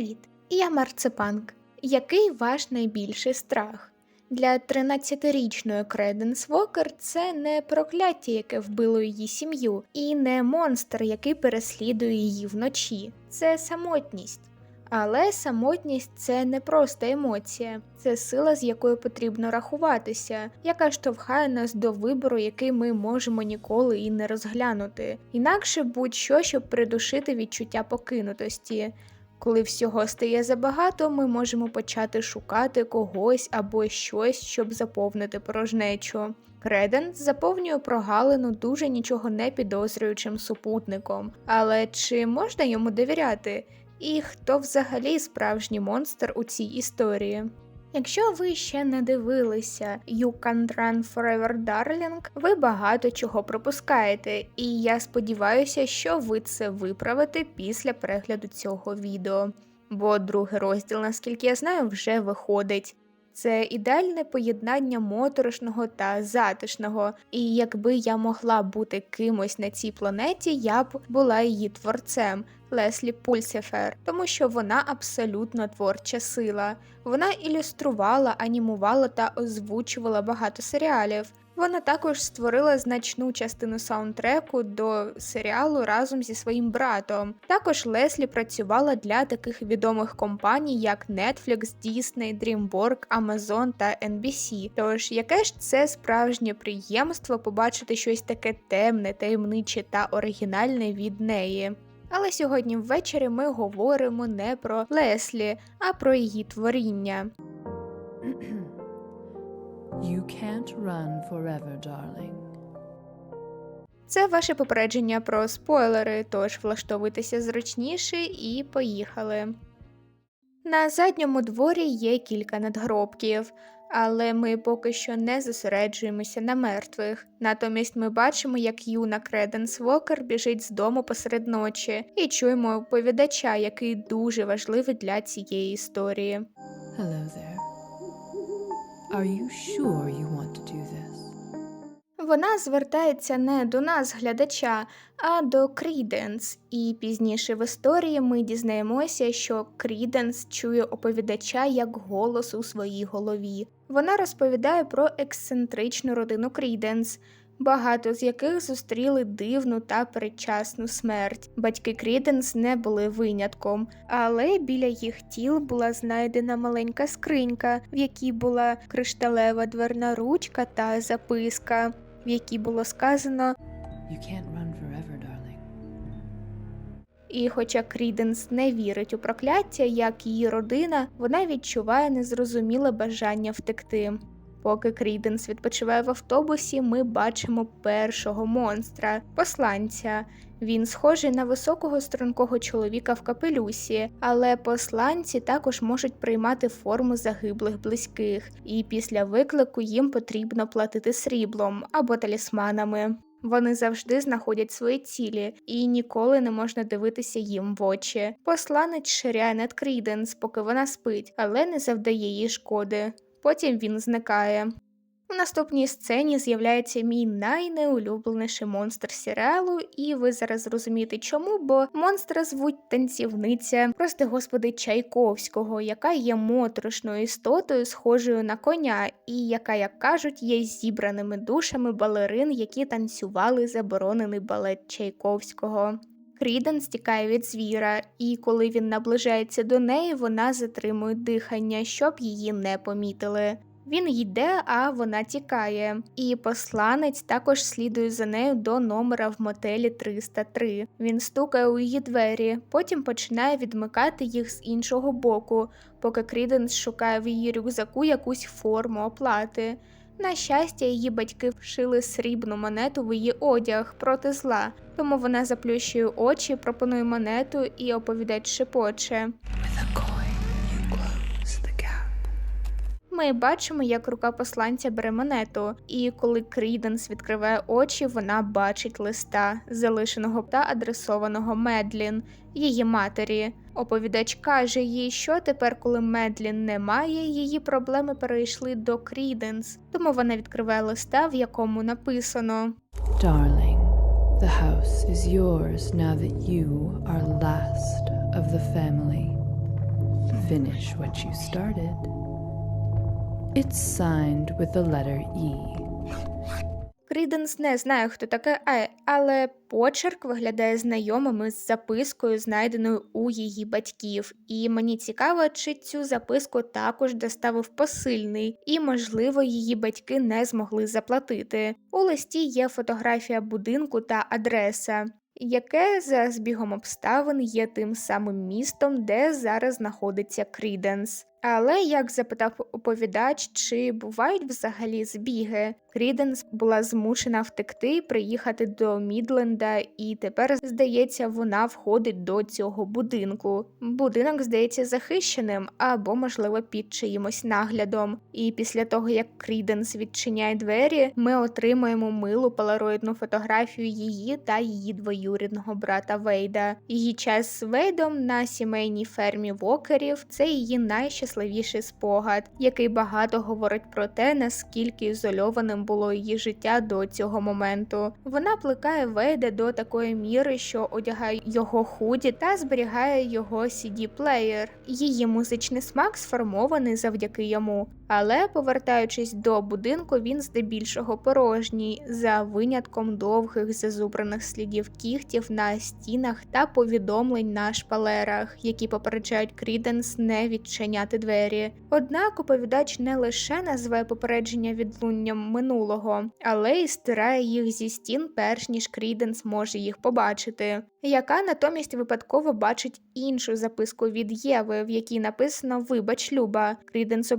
Привіт! Я Марципанк. Який ваш найбільший страх? Для 13-річної Креденс Вокер це не прокляття, яке вбило її сім'ю, і не монстр, який переслідує її вночі. Це самотність. Але самотність це не просто емоція, це сила, з якою потрібно рахуватися, яка штовхає нас до вибору, який ми можемо ніколи і не розглянути. Інакше будь-що, щоб придушити відчуття покинутості. Коли всього стає забагато, ми можемо почати шукати когось або щось, щоб заповнити порожнечу. Креденс заповнює прогалину дуже нічого не підозрюючим супутником, але чи можна йому довіряти? І хто взагалі справжній монстр у цій історії? Якщо ви ще не дивилися You Can't Run Forever Darling, ви багато чого пропускаєте, і я сподіваюся, що ви це виправите після перегляду цього відео. Бо другий розділ, наскільки я знаю, вже виходить. Це ідеальне поєднання моторошного та затишного, і якби я могла бути кимось на цій планеті, я б була її творцем. Леслі Пульсефер, тому що вона абсолютно творча сила. Вона ілюструвала, анімувала та озвучувала багато серіалів. Вона також створила значну частину саундтреку до серіалу разом зі своїм братом. Також Леслі працювала для таких відомих компаній, як Netflix, Disney, DreamWorks, Amazon та NBC. Тож яке ж це справжнє приємство побачити щось таке темне, таємниче та оригінальне від неї. Але сьогодні ввечері ми говоримо не про Леслі, а про її творіння. You can't run forever, darling. Це ваше попередження про спойлери, тож влаштовуйтеся зручніше і поїхали. На задньому дворі є кілька надгробків, але ми поки що не зосереджуємося на мертвих. Натомість ми бачимо, як юна Креденс Вокер біжить з дому посеред ночі, і чуємо оповідача, який дуже важливий для цієї історії. Hello there. Are you sure you want to do this? Вона звертається не до нас, глядача, а до Кріденс. І пізніше в історії ми дізнаємося, що Кріденс чує оповідача як голос у своїй голові. Вона розповідає про ексцентричну родину Кріденс, багато з яких зустріли дивну та передчасну смерть. Батьки Кріденс не були винятком, але біля їх тіл була знайдена маленька скринька, в якій була кришталева дверна ручка та записка, в якій було сказано. You can't run forever, darling. І хоча Кріденс не вірить у прокляття, як її родина, вона відчуває незрозуміле бажання втекти. Поки Кріденс відпочиває в автобусі, ми бачимо першого монстра посланця. Він схожий на високого стрункого чоловіка в капелюсі, але посланці також можуть приймати форму загиблих близьких, і після виклику їм потрібно платити сріблом або талісманами. Вони завжди знаходять свої цілі, і ніколи не можна дивитися їм в очі. Посланець ширяє над Кріденс, поки вона спить, але не завдає їй шкоди. Потім він зникає. У наступній сцені з'являється мій найнеулюбленіший монстр серіалу, і ви зараз зрозумієте чому, бо монстра звуть танцівниця, прости господи, Чайковського, яка є моторошною істотою, схожою на коня, і яка, як кажуть, є зібраними душами балерин, які танцювали заборонений балет Чайковського. Кріден стікає від звіра, і коли він наближається до неї, вона затримує дихання, щоб її не помітили. Він йде, а вона тікає, і посланець також слідує за нею до номера в мотелі 303. Він стукає у її двері, потім починає відмикати їх з іншого боку, поки Кріденс шукає в її рюкзаку якусь форму оплати. На щастя, її батьки вшили срібну монету в її одяг проти зла, тому вона заплющує очі, пропонує монету і оповідач шепоче. With a coin, you close the gap. Ми бачимо, як рука посланця бере монету, і коли Кріденс відкриває очі, вона бачить листа, залишеного та адресованого Медлін, її матері. Оповідач каже їй, що тепер, коли Медлін немає, її проблеми перейшли до Кріденс, тому вона відкриває листа, в якому написано. Darling, the house is yours now that you are last of the family. finish what you started. It's signed with the letter E. Кріденс не знає, хто таке Ай, але почерк виглядає знайомим із запискою, знайденою у її батьків. І мені цікаво, чи цю записку також доставив посильний, і, можливо, її батьки не змогли заплатити. У листі є фотографія будинку та адреса. Яке за збігом обставин є тим самим містом, де зараз знаходиться Кріденс. Але як запитав оповідач, чи бувають взагалі збіги, Кріденс була змушена втекти, приїхати до Мідленда, і тепер, здається, вона входить до цього будинку. Будинок здається захищеним або, можливо, під чиїмось наглядом. І після того, як Кріденс відчиняє двері, ми отримуємо милу полароїдну фотографію її та її двоюрідного брата Вейда. Її час з Вейдом на сімейній фермі Вокерів це її найщасливіший спогад, який багато говорить про те, наскільки ізольованим було її життя до цього моменту. Вона плекає Вейда до такої міри, що одягає його худі та зберігає його CD-плеєр. Її музичний смак сформований завдяки йому. Але, повертаючись до будинку, він здебільшого порожній, за винятком довгих зазубраних слідів кігтів на стінах та повідомлень на шпалерах, які попереджають Кріденс не відчиняти двері. Однак оповідач не лише називає попередження відлунням минулого, але й стирає їх зі стін, перш ніж Кріденс може їх побачити. Яка натомість випадково бачить іншу записку від Єви, в якій написано Вибач, Люба. Кріденс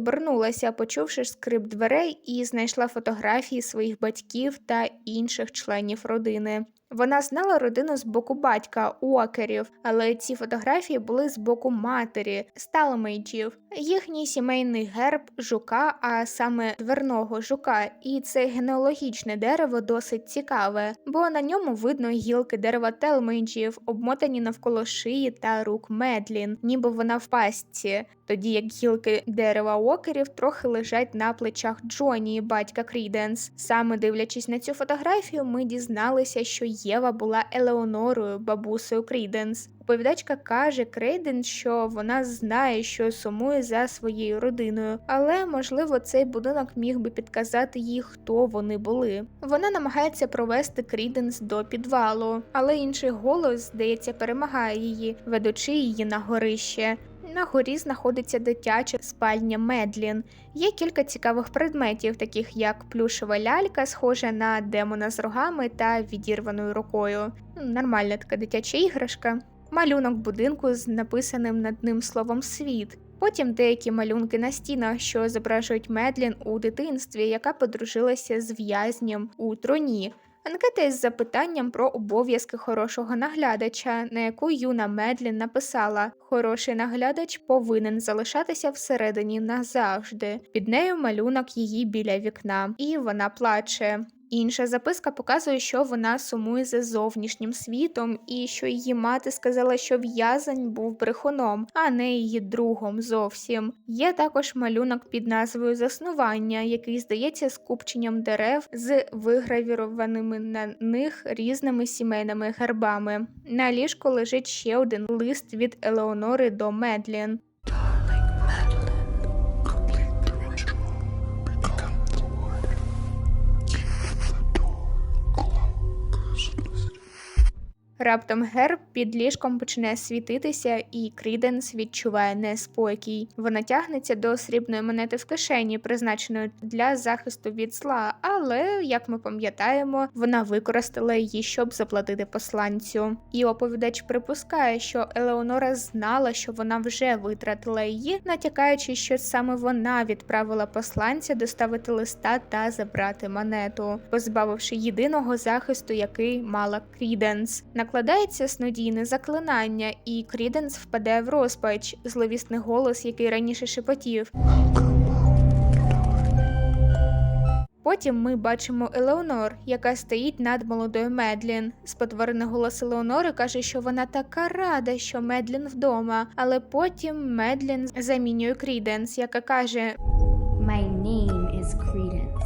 обернулася, почувши скрип дверей, і знайшла фотографії своїх батьків та інших членів родини. Вона знала родину з боку батька Уокерів, але ці фотографії були з боку матері Сталмейджів. Їхній сімейний герб жука, а саме дверного жука, і це генеалогічне дерево досить цікаве, бо на ньому видно гілки дерева Телмейджів, обмотані навколо шиї та рук Медлін, ніби вона в пастці. Тоді як гілки дерева Уокерів трохи лежать на плечах Джоні, батька Кріденс. Саме дивлячись на цю фотографію, ми дізналися, що Єва була Елеонорою, бабусею Кріденс. Оповідачка каже Крейден, що вона знає, що сумує за своєю родиною, але можливо цей будинок міг би підказати їй, хто вони були. Вона намагається провести Кріденс до підвалу, але інший голос, здається, перемагає її, ведучи її на горище. На горі знаходиться дитяча спальня Медлін. Є кілька цікавих предметів, таких як плюшева лялька, схожа на демона з рогами та відірваною рукою. Нормальна така дитяча іграшка. Малюнок будинку з написаним над ним словом світ. Потім деякі малюнки на стінах, що зображують Медлін у дитинстві, яка подружилася з в'язнем у троні. Анкета із запитанням про обов'язки хорошого наглядача, на яку юна Медлін написала: Хороший наглядач повинен залишатися всередині назавжди. Під нею малюнок її біля вікна, і вона плаче. Інша записка показує, що вона сумує за зовнішнім світом, і що її мати сказала, що в'язень був брехуном, а не її другом зовсім. Є також малюнок під назвою Заснування, який здається скупченням дерев з вигравірованими на них різними сімейними гербами. На ліжку лежить ще один лист від Елеонори до Медлін. Раптом герб під ліжком почне світитися, і Кріденс відчуває неспокій. Вона тягнеться до срібної монети в кишені, призначеної для захисту від зла, але, як ми пам'ятаємо, вона використала її, щоб заплатити посланцю. І оповідач припускає, що Елеонора знала, що вона вже витратила її, натякаючи, що саме вона відправила посланця доставити листа та забрати монету, позбавивши єдиного захисту, який мала Кріденс. Накладається снодійне заклинання, і Кріденс впаде в розпач, зловісний голос, який раніше шепотів. Потім ми бачимо Елеонор, яка стоїть над молодою Медлін. Спотворений голос Елеонори каже, що вона така рада, що Медлін вдома, але потім Медлін замінює Кріденс, яка каже: My name is Credence.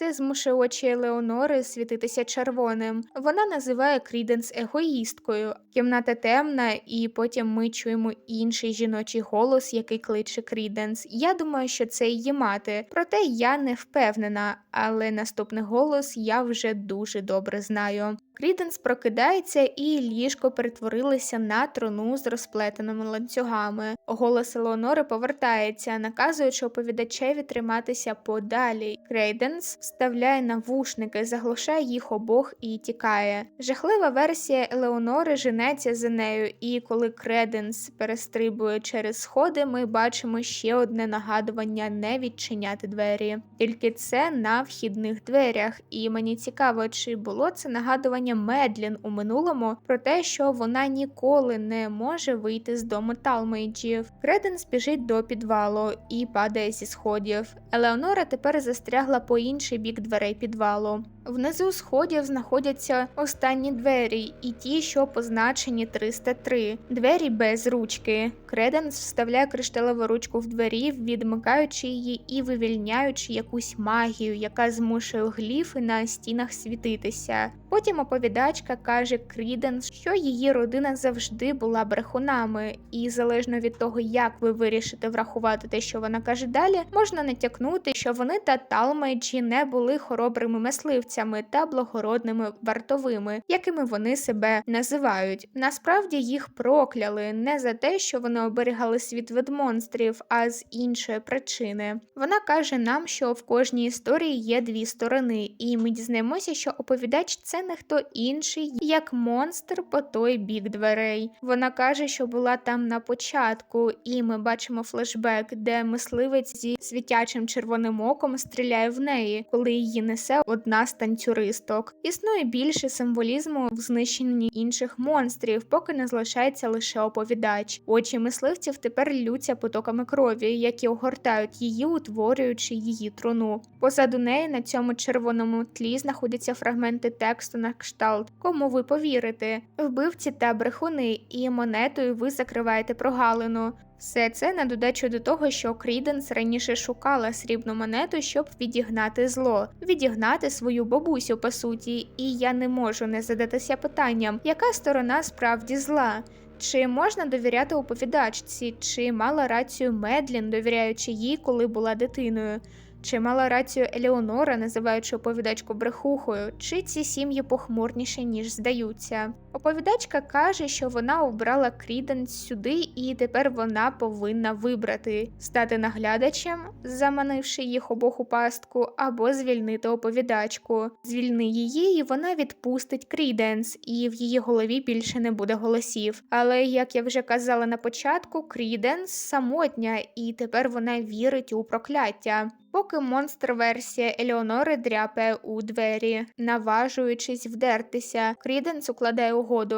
Це змушує очі Леонори світитися червоним. Вона називає Кріденс егоїсткою. Кімната темна, і потім ми чуємо інший жіночий голос, який кличе Кріденс. Я думаю, що це її мати. Проте я не впевнена, але наступний голос я вже дуже добре знаю. Кріденс прокидається, і ліжко перетворилося на трону з розплетеними ланцюгами. Голос Елеонори повертається, наказуючи оповідачеві триматися подалі. Крейденс вставляє навушники, заглушає їх обох і тікає. Жахлива версія Елеонори женеться за нею, і коли Креденс перестрибує через сходи, ми бачимо ще одне нагадування не відчиняти двері. Тільки це на вхідних дверях, і мені цікаво, чи було це нагадування Медлін у минулому про те, що вона ніколи не може вийти з дому Талмейджів. Креденс біжить до підвалу і падає зі сходів. Елеонора тепер застрягла по інший бік дверей підвалу. Внизу сходів знаходяться останні двері, і ті, що позначені 303. Двері без ручки. Креденс вставляє кришталеву ручку в двері, відмикаючи її і вивільняючи якусь магію, яка змушує гліфи на стінах світитися. Потім оповідачка каже Кріденс, що її родина завжди була брехунами, і залежно від того, як ви вирішите врахувати те, що вона каже далі, можна натякнути, що вони та Талмейджі не були хоробрими мисливцями та благородними вартовими, якими вони себе називають. Насправді їх прокляли не за те, що вони оберігали світ від монстрів, а з іншої причини. Вона каже нам, що в кожній історії є дві сторони, і ми дізнаємося, що оповідач це не хто інший, як монстр по той бік дверей. Вона каже, що була там на початку, і ми бачимо флешбек, де мисливець зі світячим червоним оком стріляє в неї, коли її несе одна з танцюристок. Існує більше символізму в знищенні інших монстрів, поки не залишається лише оповідач. Очі мисливців тепер лються потоками крові, які огортають її, утворюючи її труну. Позаду неї на цьому червоному тлі знаходяться фрагменти тексту на кшталт. Кому ви повірите? Вбивці та брехуни, і монетою ви закриваєте прогалину. Все це на додачу до того, що Кріденс раніше шукала срібну монету, щоб відігнати зло, відігнати свою бабусю по суті, і я не можу не задатися питанням, яка сторона справді зла. Чи можна довіряти оповідачці, чи мала рацію Медлін, довіряючи їй, коли була дитиною? Чи мала рацію Елеонора, називаючи оповідачку брехухою, чи ці сім'ї похмурніші, ніж здаються? Оповідачка каже, що вона обрала Кріденс сюди, і тепер вона повинна вибрати стати наглядачем, заманивши їх обох у пастку, або звільнити оповідачку. Звільни її, і вона відпустить Кріденс, і в її голові більше не буде голосів. Але як я вже казала на початку, Кріденс самотня, і тепер вона вірить у прокляття. Поки монстр-версія Елеонори дряпає у двері, наважуючись вдертися, Кріденс укладає угоду.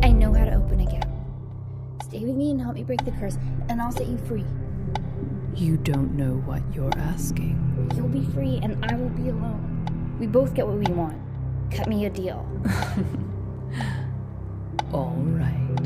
I know how to open a gap. Stay with me and help me break the curse, and I'll set you free. You don't know what you're asking. You'll be free, and I will be alone. We both get what we want. Cut me a deal. All right.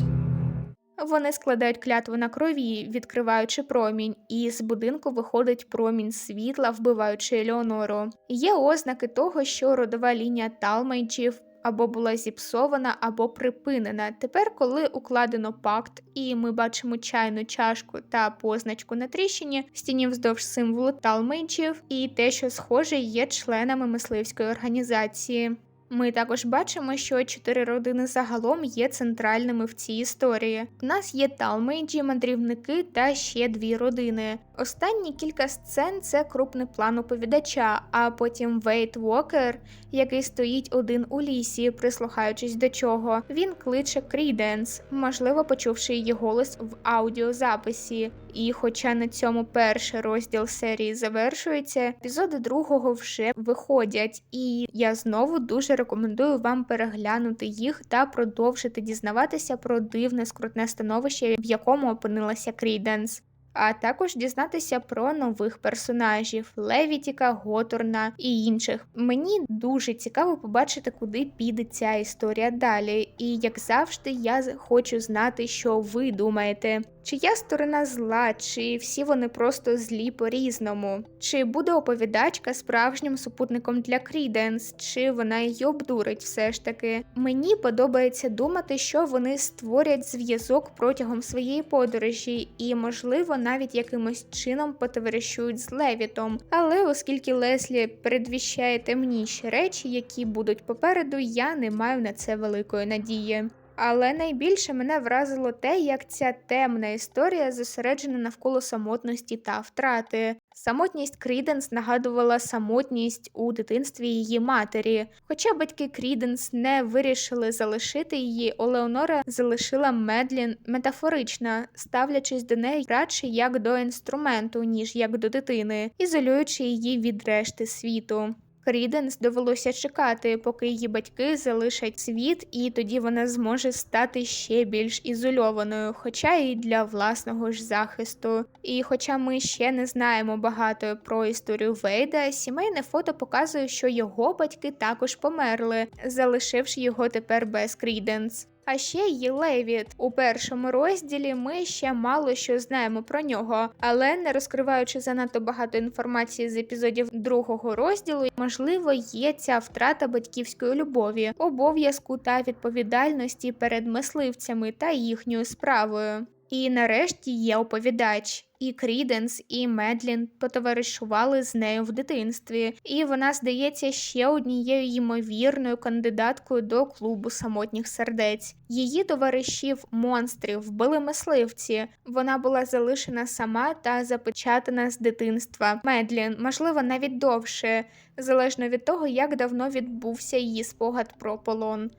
Вони складають клятву на крові, відкриваючи промінь, і з будинку виходить промінь світла, вбиваючи Елеонору. Є ознаки того, що родова лінія Талмайджів або була зіпсована, або припинена. Тепер, коли укладено пакт, і ми бачимо чайну чашку та позначку на тріщині, стіні вздовж символу Талмейджів, і те, що схоже, є членами мисливської організації. Ми також бачимо, що чотири родини загалом є центральними в цій історії. У нас є Талмейджі, мандрівники та ще дві родини. Останні кілька сцен це крупний план оповідача, а потім Вейт Уокер, який стоїть один у лісі, прислухаючись до чого. Він кличе Кріденс, можливо, почувши її голос в аудіозаписі. І хоча на цьому перший розділ серії завершується, епізоди другого вже виходять, і я знову дуже рекомендую вам переглянути їх та продовжити дізнаватися про дивне скрутне становище, в якому опинилася Кріденс. А також дізнатися про нових персонажів Левітіка, Готорна і інших. Мені дуже цікаво побачити, куди піде ця історія далі. І як завжди, я хочу знати, що ви думаєте. Чия сторона зла, чи всі вони просто злі по-різному? Чи буде оповідачка справжнім супутником для Кріденс, чи вона її обдурить все ж таки? Мені подобається думати, що вони створять зв'язок протягом своєї подорожі і, можливо, навіть якимось чином потоваришують з Левітом. Але оскільки Леслі передвіщає темніші речі, які будуть попереду, я не маю на це великої надії. Але найбільше мене вразило те, як ця темна історія зосереджена навколо самотності та втрати. Самотність Кріденс нагадувала самотність у дитинстві її матері. Хоча батьки Кріденс не вирішили залишити її, Олеонора залишила Медлін метафорично, ставлячись до неї радше як до інструменту, ніж як до дитини, ізолюючи її від решти світу. Кріденс довелося чекати, поки її батьки залишать світ, і тоді вона зможе стати ще більш ізольованою, хоча і для власного ж захисту. І хоча ми ще не знаємо багато про історію Вейда, сімейне фото показує, що його батьки також померли, залишивши його тепер без Кріденс. А ще є Левіт. У першому розділі ми ще мало що знаємо про нього, але не розкриваючи занадто багато інформації з епізодів другого розділу, можливо, є ця втрата батьківської любові, обов'язку та відповідальності перед мисливцями та їхньою справою. І нарешті є оповідач. І Кріденс, і Медлін потоваришували з нею в дитинстві, і вона здається ще однією ймовірною кандидаткою до клубу самотніх сердець. Її товаришів монстрів вбили мисливці. Вона була залишена сама та запечатана з дитинства. Медлін, можливо, навіть довше, залежно від того, як давно відбувся її спогад про полон.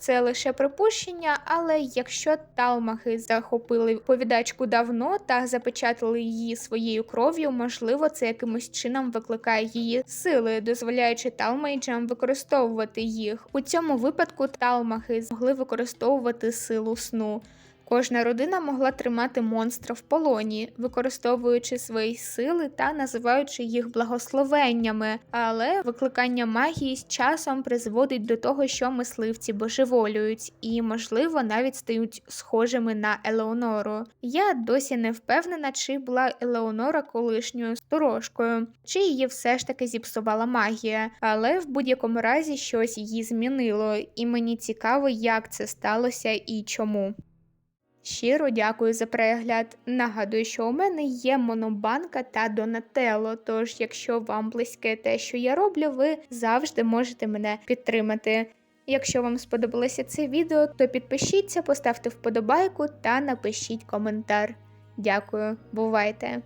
Це лише припущення, але якщо талмахи захопили повідачку давно та запечатали її своєю кров'ю, можливо, це якимось чином викликає її сили, дозволяючи талмейджам використовувати їх. У цьому випадку талмахи змогли використовувати силу сну. Кожна родина могла тримати монстра в полоні, використовуючи свої сили та називаючи їх благословеннями, але викликання магії з часом призводить до того, що мисливці божеволюють і, можливо, навіть стають схожими на Елеонору. Я досі не впевнена, чи була Елеонора колишньою сторожкою, чи її все ж таки зіпсувала магія, але в будь-якому разі щось її змінило, і мені цікаво, як це сталося і чому. Щиро дякую за перегляд. Нагадую, що у мене є монобанка та Донателло, тож, якщо вам близьке те, що я роблю, ви завжди можете мене підтримати. Якщо вам сподобалося це відео, то підпишіться, поставте вподобайку та напишіть коментар. Дякую, бувайте!